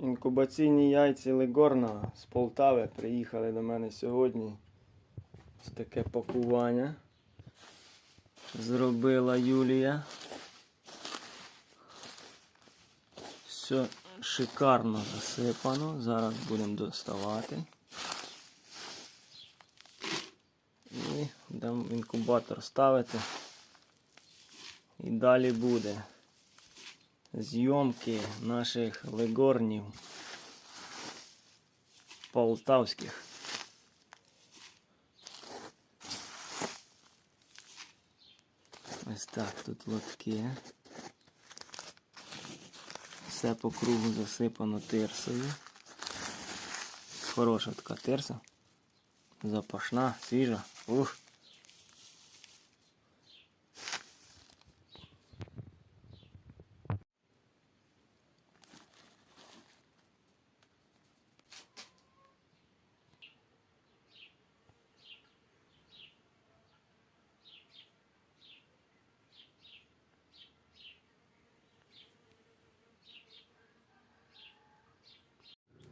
Інкубаційні яйці Легорна з Полтави приїхали до мене сьогодні. Ось таке пакування. Зробила Юлія. Все шикарно засипано. Зараз будемо доставати. І будемо інкубатор ставити. І далі буде зйомки наших легорнів полтавських. Ось так тут лотки. Все по кругу засипано тирсою. Хороша така тирса. Запашна, свіжа. Ух.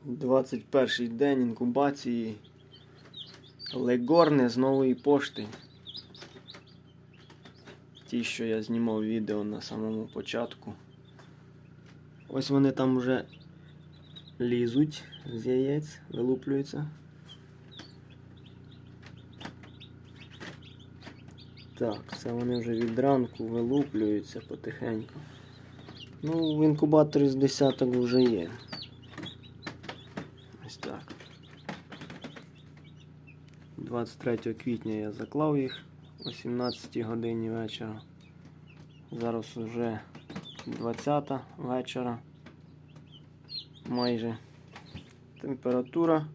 Двадцять перший день інкубації Легорне з нової пошти. Ті, що я знімав відео на самому початку. Ось вони там вже лізуть з яєць, вилуплюються. Так, це вони вже від ранку вилуплюються потихеньку. Ну, в інкубаторі з десяток вже є. Ось так. 23 квітня я заклав їх о 17 годині вечора. Зараз вже 20 вечора. Майже температура,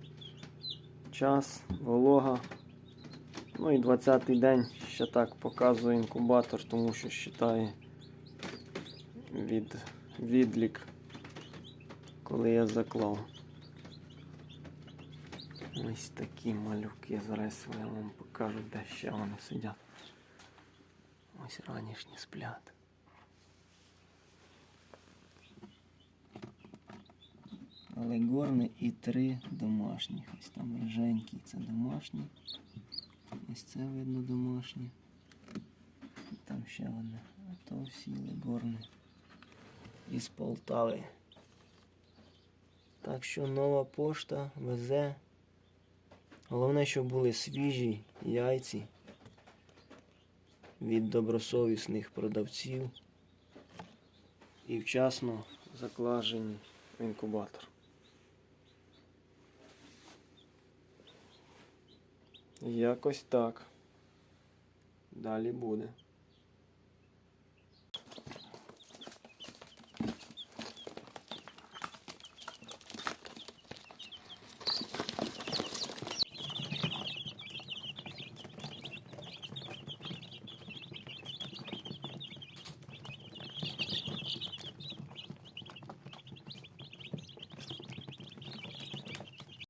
час, волога. Ну і 20 день ще так показує інкубатор, тому що вважає від відлік, коли я заклав. Ось такі малюки. Зараз я вам покажу, де ще вони сидять. Ось ранішні сплять. Але горни і три домашніх. Ось там риженькі, це домашні. Ось це видно домашні. І там ще вони. А то всі легорни із Полтави. Так що нова пошта везе. Головне, щоб були свіжі яйці від добросовісних продавців і вчасно заклажені в інкубатор. Якось так. Далі буде.